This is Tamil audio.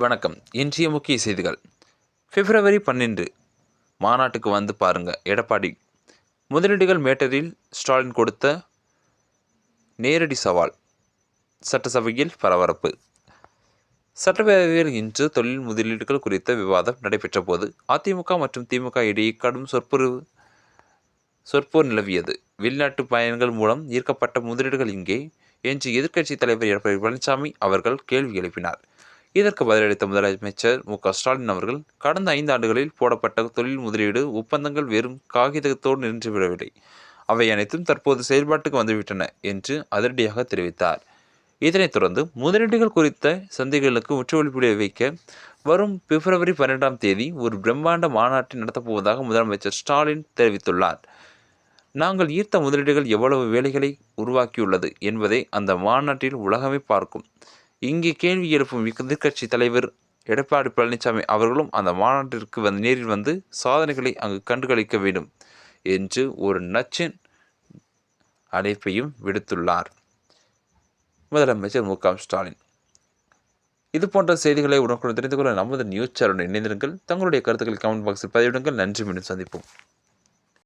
வணக்கம். இன்றைய முக்கிய செய்திகள். பிப்ரவரி பன்னெண்டு. மாநாட்டுக்கு வந்து பாருங்க எடப்பாடி. முதலீடுகள் மேட்டரில் ஸ்டாலின் கொடுத்த நேரடி சவால். சட்டசபையில் பரபரப்பு. சட்டப்பேரவையில் இன்று தொழில் முதலீடுகள் குறித்த விவாதம் நடைபெற்ற போது அதிமுக மற்றும் திமுக இடையே கடும் சொற்பொருவு சொற்போர் நிலவியது. வெளிநாட்டு பயணங்கள் மூலம் ஈர்க்கப்பட்ட முதலீடுகள் இங்கே. என்று எதிர்க்கட்சித் தலைவர் எடப்பாடி பழனிசாமி அவர்கள் கேள்வி எழுப்பினார். இதற்கு பதிலளித்த முதலமைச்சர் மு க ஸ்டாலின் அவர்கள் கடந்த ஐந்து ஆண்டுகளில் போடப்பட்ட தொழில் முதலீடு ஒப்பந்தங்கள் வெறும் காகிதத்தோடு நின்றுவிடவில்லை. அவை அனைத்தும் தற்போது செயல்பாட்டுக்கு வந்துவிட்டன என்று அதிரடியாக தெரிவித்தார். இதனைத் தொடர்ந்து முதலீடுகள் குறித்த சந்தைகளுக்கு முற்றுவெளிப்புடைய வைக்க வரும் பிப்ரவரி பன்னெண்டாம் தேதி ஒரு பிரம்மாண்ட மாநாட்டை நடத்தப்போவதாக முதலமைச்சர் ஸ்டாலின் தெரிவித்துள்ளார். நாங்கள் ஈர்த்த முதலீடுகள் எவ்வளவு வேலைகளை உருவாக்கியுள்ளது என்பதை அந்த மாநாட்டில் உலகமே பார்க்கும். இங்கே கேள்வி எழுப்பும் எதிர்கட்சி தலைவர் எடப்பாடி பழனிசாமி அவர்களும் அந்த மாநாட்டிற்கு வந்து நேரில் வந்து சாதனைகளை அங்கு கண்டுகளிக்க வேண்டும் என்று ஒரு நச்சின் அழைப்பையும் விடுத்துள்ளார். முதலமைச்சர் மு க ஸ்டாலின். இது போன்ற செய்திகளை உடனுக்குடன் தெரிந்து கொள்ள நமது நியூஸ் சேனலுடன் இணைந்திருங்கள். தங்களுடைய கருத்துக்களை கமெண்ட் பாக்ஸில் பதிவிடுங்கள். நன்றி. மீண்டும் சந்திப்போம்.